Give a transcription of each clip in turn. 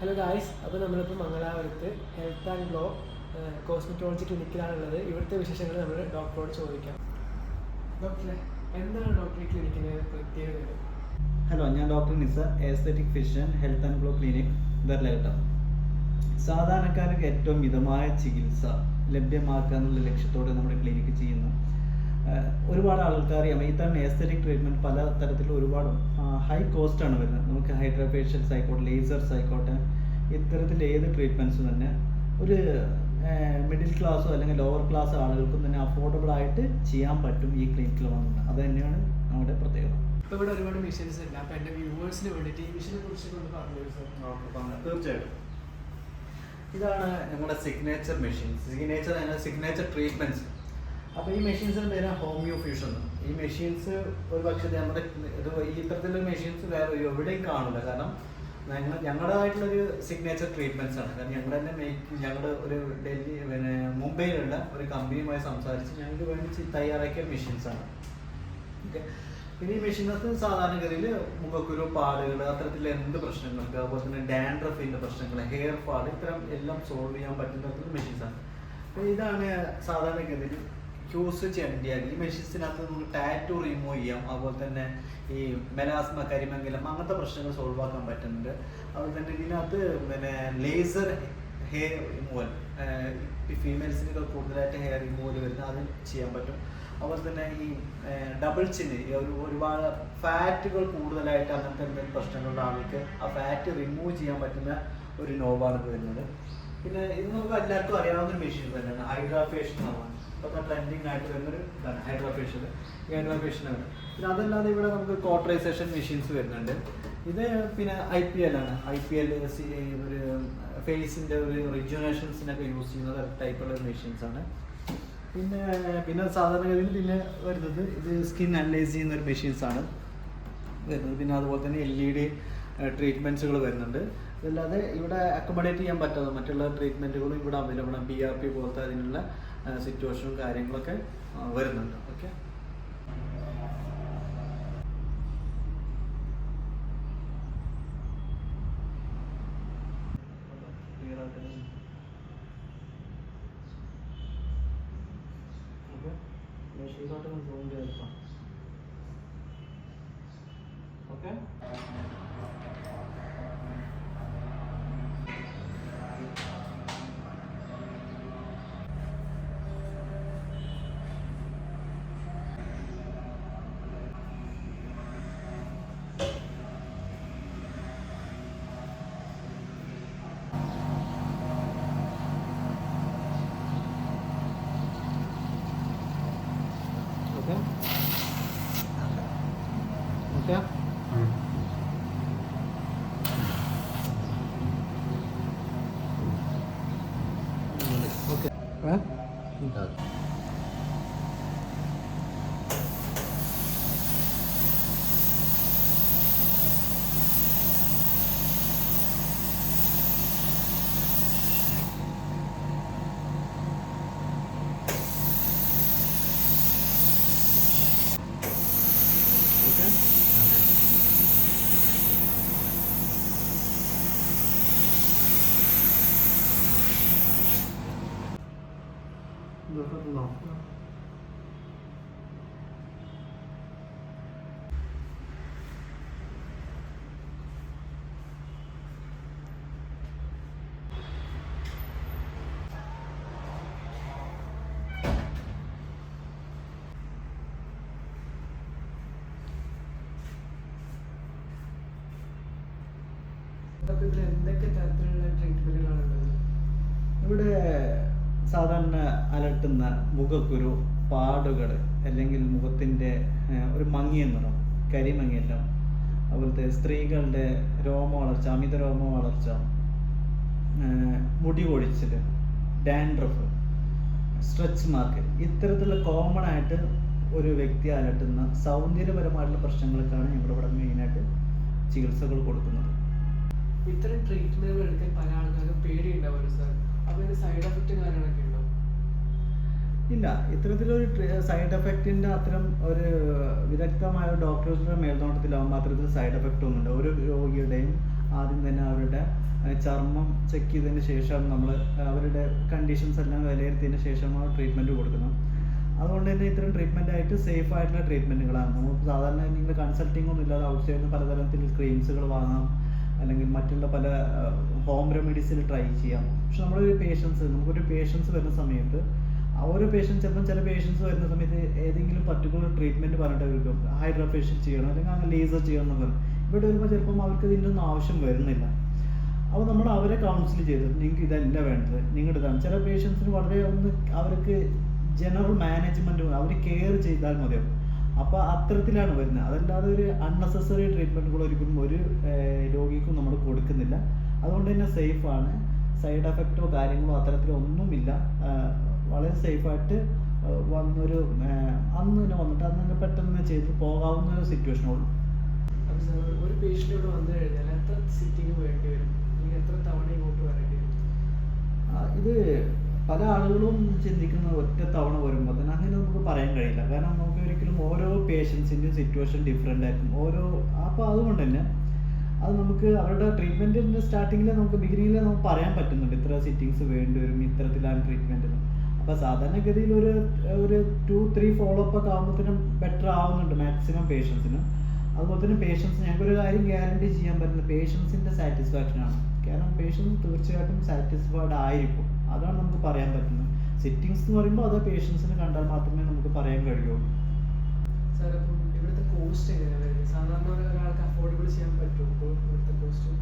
Hello guys അപ്പോൾ നമ്മളിപ്പോൾ മംഗലാപുരത്ത് ഹെൽത്ത് ആൻഡ് ഗ്ലോ കോസ്മെറ്റോളജി ക്ലിനിക്കിലാണുള്ളത് ഇവിടുത്തെ വിശേഷങ്ങൾ നമ്മൾ ഡോക്ടറോട് ചോദിക്കാം. ഡോക്ടറെ എന്താണ് ഡോക്ടർ ക്ലിനിക്കിന്റെ പ്രത്യേകത? ഹലോ ഞാൻ doctor Nisa aesthetic physician health and glow clinic ദർലേട്ട സാധാരണക്കാർക്ക് ഏറ്റവും മിതമായ ചികിത്സ ലഭ്യമാക്കുക എന്നുള്ള ലക്ഷ്യത്തോടെ നമ്മുടെ ക്ലിനിക്ക് ചെയ്യുന്നു. ഒരുപാട് ആൾക്കാർ അറിയാം തന്നെ എസ്തറ്റിക് ട്രീറ്റ്മെന്റ് പല തരത്തിൽ ഒരുപാട്. ഹൈ കോസ്റ്റ് ആണ് വരുന്നത്. നമുക്ക് ഹൈഡ്രോഫേഷ്യൽസ് ആയിക്കോട്ടെ ലേസേഴ്സ് ആയിക്കോട്ടെ ഇത്തരത്തിൽ ഏത് ട്രീറ്റ്മെന്റ്സും തന്നെ ഒരു മിഡിൽ ക്ലാസ്സോ അല്ലെങ്കിൽ ലോവർ ക്ലാസ് ആളുകൾക്കും തന്നെ അഫോർഡബിൾ ആയിട്ട് ചെയ്യാൻ പറ്റും ഈ ക്ലിനിക്കിൽ വന്നത് അത് തന്നെയാണ് നമ്മുടെ പ്രത്യേകത. ഇപ്പോൾ ഇവിടെ ഒരുപാട് മിഷൻസ് ഉണ്ട് അപ്പോൾ എന്റെ വ്യൂവേഴ്സിന് വേണ്ടിയിട്ട് ഈ മിഷനെ കുറിച്ച് ഒന്ന് പറഞ്ഞു. തീർച്ചയായിട്ടും. ഇതാണ് നമ്മുടെ signature machine signature signature treatments അപ്പോൾ ഈ മെഷീൻസിന് പേരാണ് ഹോമിയോ ഫ്യൂഷൻ ഈ മെഷീൻസ് ഒരു പക്ഷേ നമ്മുടെ ഇത് ഇത്തരത്തിലുള്ള മെഷീൻസ് വേറെ എവിടെയും കാണില്ല. കാരണം ഞങ്ങൾ ഞങ്ങളുടേതായിട്ടുള്ളൊരു സിഗ്നേച്ചർ ട്രീറ്റ്മെന്റ്സ് ആണ്. കാരണം ഞങ്ങൾ തന്നെ മേക്ക് ഞങ്ങളുടെ ഒരു ഡൽഹി പിന്നെ മുംബൈയിലുള്ള ഒരു കമ്പനിയുമായി സംസാരിച്ച് ഞങ്ങൾക്ക് വേണ്ടി തയ്യാറാക്കിയ മെഷീൻസ് ആണ്. ഓക്കെ പിന്നെ ഈ മെഷീനകത്ത് സാധാരണഗതിയിൽ മുഖക്കുരു പാടുകൾ അത്തരത്തിലുള്ള എന്ത് പ്രശ്നങ്ങൾക്ക് അതുപോലെ തന്നെ ഡാൻഡ്രഫിന്റെ പ്രശ്നങ്ങൾ ഹെയർ ഫാൾ ഇത്തരം എല്ലാം സോൾവ് ചെയ്യാൻ പറ്റുന്ന മെഷീൻസ് ആണ്. ഇതാണ് സാധാരണഗതിയിൽ ക്യൂസ് ചെണ്ടിയാൽ ഈ മെഷീൻസിനകത്ത് നമുക്ക് ടാറ്റു റിമൂവ് ചെയ്യാം. അതുപോലെ തന്നെ ഈ മെലാസ്മ കരിമംഗലം അങ്ങനത്തെ പ്രശ്നങ്ങൾ സോൾവ് ആക്കാൻ പറ്റുന്നുണ്ട്. അതുപോലെ തന്നെ ഇതിനകത്ത് പിന്നെ ലേസർ ഹെയർ റിമൂവൽ ഫീമെയിൽസിനൊക്കെ കൂടുതലായിട്ട് ഹെയർ റിമൂവൽ വരുന്നത് അത് ചെയ്യാൻ പറ്റും. അതുപോലെ തന്നെ ഈ ഡബിൾ ചിന് ഒരു ഒരുപാട് ഫാറ്റുകൾ കൂടുതലായിട്ട് അങ്ങനത്തെ എന്തെങ്കിലും പ്രശ്നങ്ങളുടെ ആൾക്ക് ആ ഫാറ്റ് റിമൂവ് ചെയ്യാൻ പറ്റുന്ന ഒരു ഇത് വരുന്നത്. പിന്നെ ഇത് നമുക്ക് എല്ലാവർക്കും അറിയാവുന്ന ഒരു മെഷീൻ തന്നെയാണ്. ഹൈഡ്രാഫേഷൻ ആണ് ഇതൊക്കെ ട്രെൻഡിങ് ആയിട്ട് വരുന്നൊരു ഇതാണ് ഹൈഡ്രാഫേഷ്യൽ ഈ ആണ്. പിന്നെ അതല്ലാതെ ഇവിടെ നമുക്ക് കോട്ടറൈസേഷൻ മെഷീൻസ് വരുന്നുണ്ട്. ഇത് പിന്നെ ഐ പി എൽ ആണ്. ഐ പി എൽ ഒരു ഫേസിന്റെ ഒരു റിജുനേഷൻസിനൊക്കെ യൂസ് ചെയ്യുന്ന ടൈപ്പുള്ള മെഷീൻസ് ആണ്. പിന്നെ പിന്നെ സാധാരണഗതിയിൽ പിന്നെ വരുന്നത് ഇത് സ്കിൻ അനലൈസ് ചെയ്യുന്ന ഒരു മെഷീൻസ് ആണ്. വരുന്നത്. പിന്നെ അതുപോലെ തന്നെ എൽ ഇ ഡി ട്രീറ്റ്മെന്റ്സുകൾ വരുന്നുണ്ട്. അതല്ലാതെ ഇവിടെ അക്കോമഡേറ്റ് ചെയ്യാൻ പറ്റാതെ മറ്റുള്ള ട്രീറ്റ്മെന്റുകളും ഇവിടെ അവൈലബിൾ ആണ്. ബി ആർ പി പോലത്തെ അതിനുള്ള സിറ്റുവേഷനും കാര്യങ്ങളൊക്കെ വരുന്നുണ്ട്. Okay okay okay okay okay ഇതിൽ എന്തൊക്കെ തരത്തിലുള്ള ട്രീറ്റ്മെന്റുകളാണുള്ളത് ഇവിടെ സാധാരണ അലട്ടുന്ന മുഖക്കുരു പാടുകൾ അല്ലെങ്കിൽ മുഖത്തിന്റെ ഒരു മങ്ങിയ നിറം കരിമങ്ങിയെല്ലാം അതുപോലത്തെ സ്ത്രീകളുടെ രോമ വളർച്ച അമിത രോമ വളർച്ച മുടി ഒഴിച്ചിൽ ഡാൻഡ്രഫ് സ്ട്രെച്ച് മാർക്ക് ഇത്തരത്തിലുള്ള കോമൺ ആയിട്ട് ഒരു വ്യക്തി അലട്ടുന്ന സൗന്ദര്യപരമായിട്ടുള്ള പ്രശ്നങ്ങൾക്കാണ് ഇവിടെ മെയിനായിട്ട് ചികിത്സകൾ കൊടുക്കുന്നത്. ഇത്തരം ട്രീറ്റ്മെന്റുകൾ എടുക്കാൻ പല ആൾക്കാർക്കും പേടിയുണ്ടാവുമല്ലോ സാർ. അപ്പോൾ സൈഡ് എഫക്റ്റ് കാര്യങ്ങളൊക്കെ ഉണ്ടോ? ഇല്ല ഇത്തരത്തിലൊരു സൈഡ് എഫക്റ്റിന്റെ അത്തരം ഒരു വിദഗ്ധമായ ഡോക്ടേഴ്സിന്റെ മേൽനോട്ടത്തിലാവുമ്പോൾ അത്തരത്തിൽ സൈഡ് എഫക്റ്റ് ഒന്നുമില്ല. ഒരു രോഗിയുടെയും ആദ്യം തന്നെ അവരുടെ ചർമ്മം ചെക്ക് ചെയ്തതിന് ശേഷം നമ്മൾ അവരുടെ കണ്ടീഷൻസ് എല്ലാം വിലയിരുത്തിയതിന് ശേഷമാണ് ട്രീറ്റ്മെന്റ് കൊടുക്കുന്നത്. അതുകൊണ്ട് തന്നെ ഇത്തരം ട്രീറ്റ്മെന്റ് ആയിട്ട് സേഫ് ആയിട്ടുള്ള ട്രീറ്റ്മെന്റുകളാണ് നമ്മൾ സാധാരണ നിങ്ങൾ കൺസൾട്ടിംഗ് ഒന്നും ഇല്ലാതെ ഔട്ട് സൈഡിൽ പലതരത്തിൽ ക്രീംസുകൾ വാങ്ങാം. അല്ലെങ്കിൽ മറ്റുള്ള പല ഹോം റെമഡീസിൽ ട്രൈ ചെയ്യാം. പക്ഷെ നമ്മളൊരു പേഷ്യൻസ് നമുക്കൊരു പേഷ്യൻസ് വരുന്ന സമയത്ത് ഓരോ പേഷ്യൻസ് ചിലപ്പം ചില പേഷ്യൻസ് വരുന്ന സമയത്ത് ഏതെങ്കിലും പർട്ടിക്കുലർ ട്രീറ്റ്മെന്റ് പറഞ്ഞിട്ടായിരിക്കും. ഹൈഡ്രാ ഫേഷ്യൽ ചെയ്യണം അല്ലെങ്കിൽ അങ്ങനെ ലേസർ ചെയ്യണം എന്ന് ഇവിടെ വരുമ്പോൾ ചിലപ്പം അവർക്ക് ഇതിന്റെ ഒന്നും ആവശ്യം വരുന്നില്ല. അപ്പോൾ നമ്മൾ അവരെ കൗൺസിൽ ചെയ്ത് നിങ്ങൾക്ക് ഇതല്ല വേണ്ടത് നിങ്ങളുടെ ഇതാണ്. ചില പേഷ്യൻസിന് വളരെ ഒന്ന് അവർക്ക് ജനറൽ മാനേജ്മെന്റ് അവർ കെയർ ചെയ്താൽ മതിയാവും. അപ്പോൾ അത്തരത്തിലാണ് വരുന്നത്. അതല്ലാതെ ഒരു അൺനെസസറി ട്രീറ്റ്മെന്റുകൾ ഒരിക്കലും ഒരു രോഗിക്കും നമ്മൾ കൊടുക്കുന്നില്ല. അതുകൊണ്ട് തന്നെ സേഫാണ് സൈഡ് എഫക്റ്റോ കാര്യങ്ങളോ അത്തരത്തിലോ ഒന്നുമില്ല. വളരെ സേഫായിട്ട് വന്നൊരു അന്ന് തന്നെ വന്നിട്ട് അന്ന് തന്നെ പെട്ടെന്ന് തന്നെ ചെയ്ത് പോകാവുന്ന ഒരു സിറ്റുവേഷൻ ഉള്ളു. ഒരു പേഷ്യന്റ് ഇവിടെ വന്നു കഴിഞ്ഞാൽ എത്ര സിറ്റിംഗ് വേണ്ടി വരും? അല്ലെങ്കിൽ എത്ര തവണ ഇങ്ങോട്ട് വരേണ്ടി വരും? ഇത് പല ആളുകളും ചിന്തിക്കുന്ന ഒറ്റ തവണ വരുമ്പോൾ തന്നെ അങ്ങനെ നമുക്ക് പറയാൻ കഴിയില്ല. കാരണം നമുക്ക് ഒരിക്കലും ഓരോ പേഷ്യൻസിന്റെയും സിറ്റുവേഷൻ ഡിഫറെന്റ് ആയിരിക്കും. ഓരോ അപ്പോൾ അതുകൊണ്ട് തന്നെ അത് നമുക്ക് അവരുടെ ട്രീറ്റ്മെന്റിന്റെ സ്റ്റാർട്ടിങ്ങിൽ നമുക്ക് ബിഗിനിങ്ങിൽ നമുക്ക് പറയാൻ പറ്റുന്നുണ്ട് ഇത്ര സിറ്റിങ്സ് വേണ്ടി വരും ഇത്തരത്തിലാണ് ട്രീറ്റ്മെന്റ് അപ്പോൾ സാധാരണഗതിയിൽ ഒരു ഒരു ടു ത്രീ ഫോളോ അപ്പ് ഒക്കെ ആകുമ്പോഴത്തേനും ബെറ്റർ ആവുന്നുണ്ട് മാക്സിമം പേഷ്യൻസിന് അതുപോലെ തന്നെ പേഷ്യൻസ് ഞങ്ങൾക്കൊരു കാര്യം ഗ്യാരണ്ടി ചെയ്യാൻ പറ്റുന്നത് പേഷ്യൻസിന്റെ സാറ്റിസ്ഫാക്ഷൻ ആണ്. കാരണം പേഷ്യൻസ് തീർച്ചയായിട്ടും സാറ്റിസ്ഫൈഡ് ആയിരിക്കും. അതാണ് നമുക്ക് പറയാൻ പറ്റുന്നത്. സിറ്റിങ്സ് എന്ന് പറയുമ്പോൾ അത് പേഷ്യൻസിന് കണ്ടാൽ മാത്രമേ നമുക്ക് പറയാൻ കഴിയുള്ളൂ. സാർ അപ്പം കോസ്റ്റ് എങ്ങനെയാണ് വരുന്നത്? സാധാരണ ഒരാൾക്ക് അഫോർഡബിൾ ചെയ്യാൻ പറ്റും ഇവിടുത്തെ കോസ്റ്റ്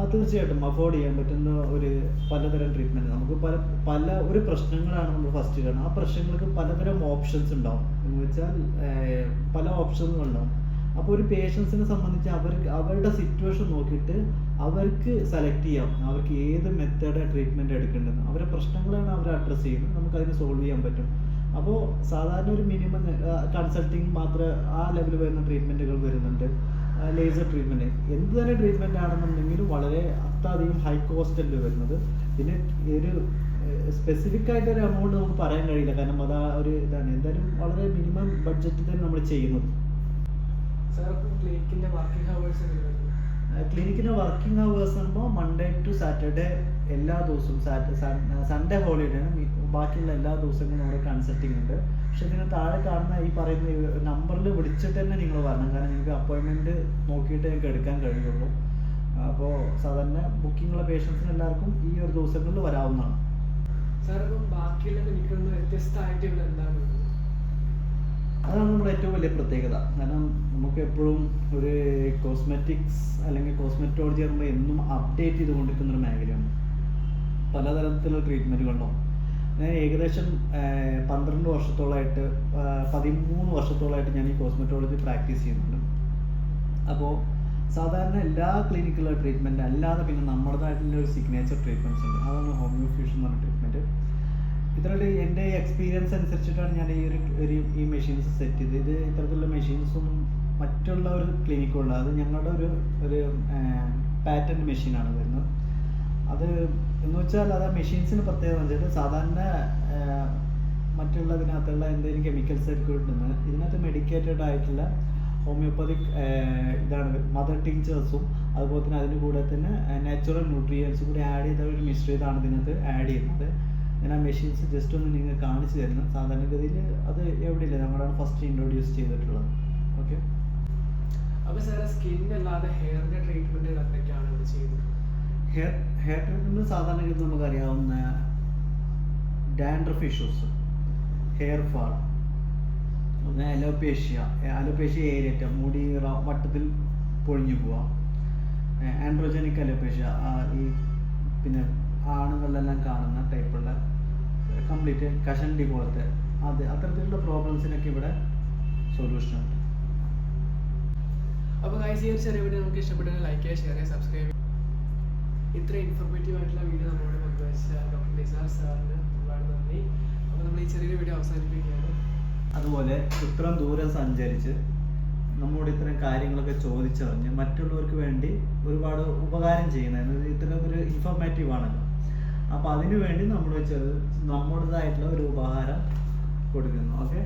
ആ തീർച്ചയായിട്ടും. അഫോർഡ് ചെയ്യാൻ പറ്റുന്ന ഒരു പലതരം ട്രീറ്റ്മെന്റ് നമുക്ക് പല പല ഒരു പ്രശ്നങ്ങളാണ് നമ്മൾ ഫസ്റ്റ് കാണുന്നത്. ആ പ്രശ്നങ്ങൾക്ക് പലതരം ഓപ്ഷൻസ് ഉണ്ടാവും. എന്ന് വെച്ചാൽ പല ഓപ്ഷൻസും ഓപ്ഷനുകളുണ്ടാവും അപ്പോൾ ഒരു പേഷ്യൻസിനെ സംബന്ധിച്ച് അവർക്ക് അവരുടെ സിറ്റുവേഷൻ നോക്കിയിട്ട് അവർക്ക് സെലക്ട് ചെയ്യാം. അവർക്ക് ഏത് മെത്തേഡ് ട്രീറ്റ്മെന്റ് എടുക്കേണ്ടതെന്ന്. അവരുടെ പ്രശ്നങ്ങളാണ് അവർ അഡ്രസ്സ് ചെയ്യുന്നത്. നമുക്ക് അതിനെ സോൾവ് ചെയ്യാൻ പറ്റും. അപ്പോൾ സാധാരണ ഒരു മിനിമം കൺസൾട്ടിങ് മാത്രമേ ആ ലെവലിൽ വരുന്ന ട്രീറ്റ്മെന്റുകൾ വരുന്നുണ്ട്. ലേസർ ട്രീറ്റ്മെന്റ് എന്ത് തന്നെ ട്രീറ്റ്മെന്റ് ആണെന്നുണ്ടെങ്കിലും വളരെ അത്രയധികം ഹൈ കോസ്റ്റ് അല്ലേ വരുന്നത്. പിന്നെ ഒരു സ്പെസിഫിക് ആയിട്ട് ഒരു എമൗണ്ട് നമുക്ക് പറയാൻ കഴിയില്ല. കാരണം അത് ആ ഒരു ഇതാണ്. എന്തായാലും വളരെ മിനിമം ബഡ്ജറ്റിൽ തന്നെ നമ്മൾ ചെയ്യുന്നത്. ക്ലിനിക്കിന്റെ വർക്കിംഗ് ഹവേഴ്സ് ക്ലിനിക്കിന്റെ വർക്കിംഗ് ഹവേഴ്സ് പറയുമ്പോൾ മൺഡേ ടു സാറ്റർഡേ എല്ലാ ദിവസവും സൺഡേ ഹോളിഡേ ആണ് ബാക്കിയുള്ള എല്ലാ ദിവസങ്ങളും നമ്മുടെ കൺസൾട്ടിങ് ഉണ്ട്. പക്ഷെ നിങ്ങൾ താഴെ കാണുന്ന ഈ പറയുന്ന നമ്പറിൽ വിളിച്ചിട്ട് തന്നെ നിങ്ങൾ വരണം. കാരണം നിങ്ങൾക്ക് അപ്പോയിൻമെന്റ് നോക്കിയിട്ട് നിങ്ങൾക്ക് എടുക്കാൻ കഴിയുള്ളൂ. അപ്പോൾ സാധാരണ ബുക്കിംഗ് പേഷ്യൻസിന് എല്ലാവർക്കും ഈ ഒരു ദിവസങ്ങളിൽ വരാവുന്നതാണ്. സാർ അപ്പം ബാക്കിയുള്ള ക്ലിനിക്കിൽ നിന്ന് വ്യത്യസ്തമായിട്ട് ഇവിടെ എന്താണ് അതാണ് നമ്മുടെ ഏറ്റവും വലിയ പ്രത്യേകത. കാരണം നമുക്ക് എപ്പോഴും ഒരു കോസ്മെറ്റിക്സ് അല്ലെങ്കിൽ കോസ്മെറ്റോളജി പറയുമ്പോൾ എന്നും അപ്ഡേറ്റ് ചെയ്തുകൊണ്ടിരിക്കുന്ന ഒരു മേഖലയാണ്. പലതരത്തിലുള്ള ട്രീറ്റ്മെന്റുകളുണ്ടാവും ഞാൻ ഏകദേശം പന്ത്രണ്ട് വർഷത്തോളമായിട്ട് പതിമൂന്ന് വർഷത്തോളമായിട്ട് ഞാൻ ഈ കോസ്മെറ്റോളജി പ്രാക്ടീസ് ചെയ്യുന്നുണ്ട്. അപ്പോൾ സാധാരണ എല്ലാ ക്ലിനിക്കുള്ള ട്രീറ്റ്മെന്റ് അല്ലാതെ പിന്നെ നമ്മുടേതായിട്ടുള്ള ഒരു സിഗ്നേച്ചർ ട്രീറ്റ്മെന്റ്സ് ഉണ്ട്. അതാണ് ഹോമിയോഫ്യൂഷൻ എന്ന് പറഞ്ഞ ട്രീറ്റ്മെന്റ് ഇത്രയുള്ള എന്റെ എക്സ്പീരിയൻസ് അനുസരിച്ചിട്ടാണ് ഞാൻ ഈ ഒരു ഈ മെഷീൻസ് സെറ്റ് ചെയ്തത്. ഇത് ഇത്തരത്തിലുള്ള മെഷീൻസ് ഒന്നും മറ്റുള്ള ഒരു ക്ലിനിക്കുള്ള അത് ഞങ്ങളുടെ ഒരു ഒരു പാറ്റന്റ് മെഷീനാണ് വരുന്നത്. അത് എന്ന് വെച്ചാൽ അത് ആ മെഷീൻസിന് പ്രത്യേകത വെച്ചാൽ സാധാരണ മറ്റുള്ളതിനകത്തുള്ള എന്തെങ്കിലും കെമിക്കൽസ് ആയിരിക്കും ഇടുന്നത്. ഇതിനകത്ത് മെഡിക്കേറ്റഡ് ആയിട്ടുള്ള ഹോമിയോപ്പതിക് ഇതാണ് മദർ ടിങ്ചേഴ്സും അതുപോലെ തന്നെ അതിന് കൂടെ തന്നെ നാച്ചുറൽ ന്യൂട്രിയൻസും കൂടി ആഡ് ചെയ്ത ഒരു മിശ്രിതമാണ് ഇതിനകത്ത് ആഡ് ചെയ്യുന്നത്. ഞാൻ ആ മെഷീൻസ് ജസ്റ്റ് ഒന്ന് നിങ്ങൾ കാണിച്ചു തരുന്നു. സാധാരണഗതിയിൽ അത് എവിടെയില്ല. നമ്മളാണ് ഫസ്റ്റ് ഇൻട്രൊഡ്യൂസ് ചെയ്തിട്ടുള്ളത്. ഓക്കെ അപ്പോൾ സാർ സ്കിൻ അല്ലാതെ ഹെയറിന്റെ ട്രീറ്റ്മെന്റുകൾ എന്തൊക്കെയാണ് ഹെയർ ഹെയർ ട്രീറ്റ്മെന്റ് സാധാരണഗതി നമുക്കറിയാവുന്ന ഡാൻഡ്രഫ് ഇഷ്യൂസ് ഹെയർ ഫാൾ പിന്നെ അലോപേഷ്യ അലോപേഷ്യ ഏരിയറ്റ മുടി വട്ടത്തിൽ പൊഴിഞ്ഞു പോവാം ആൻഡ്രോജനിക് അലോപേഷ്യ ഈ പിന്നെ ആണുങ്ങളിലെല്ലാം കാണുന്ന ടൈപ്പുള്ള കംപ്ലീറ്റ് കഷണ്ടി പോലത്തെ അത് അത്തരത്തിലുള്ള പ്രോബ്ലംസിനൊക്കെ ഇവിടെ സൊല്യൂഷൻ ഉണ്ട് അപ്പോൾ ഗൈസ് ഈ ഒരു ചെറിയ വീഡിയോ നമുക്ക് ഇഷ്ടപ്പെട്ടെങ്കിൽ ലൈക്ക് ചെയ്യുക ഷെയർ ചെയ്യുക സബ്സ്ക്രൈബ് ഇത്ര ഇൻഫോർമേറ്റീവ് ആയിട്ടുള്ള വീഡിയോ നമ്മളോട് പങ്കുവച്ച ഡോക്ടർ നിസാർ സാറിന് ഒരുപാട് നന്ദി. അപ്പോൾ നമ്മൾ ഈ ചെറിയ വീഡിയോ അവസാനിപ്പിക്കുകയാണ്. അതുപോലെ ഇത്രയും ദൂരം സഞ്ചരിച്ച് നമ്മോട് ഇത്തരം കാര്യങ്ങളൊക്കെ ചോദിച്ചറിഞ്ഞ് മറ്റുള്ളവർക്ക് വേണ്ടി ഒരുപാട് ഉപകാരം ചെയ്യുന്നത് ഇത്തരം ഒരു ഇൻഫോർമേറ്റീവ് ആണല്ലോ. അപ്പോൾ അതിനു വേണ്ടി നമ്മൾ വെച്ചത് നമ്മുടേതായിട്ടുള്ള ഒരു ഉപഹാരം കൊടുക്കുന്നു. ഓക്കെ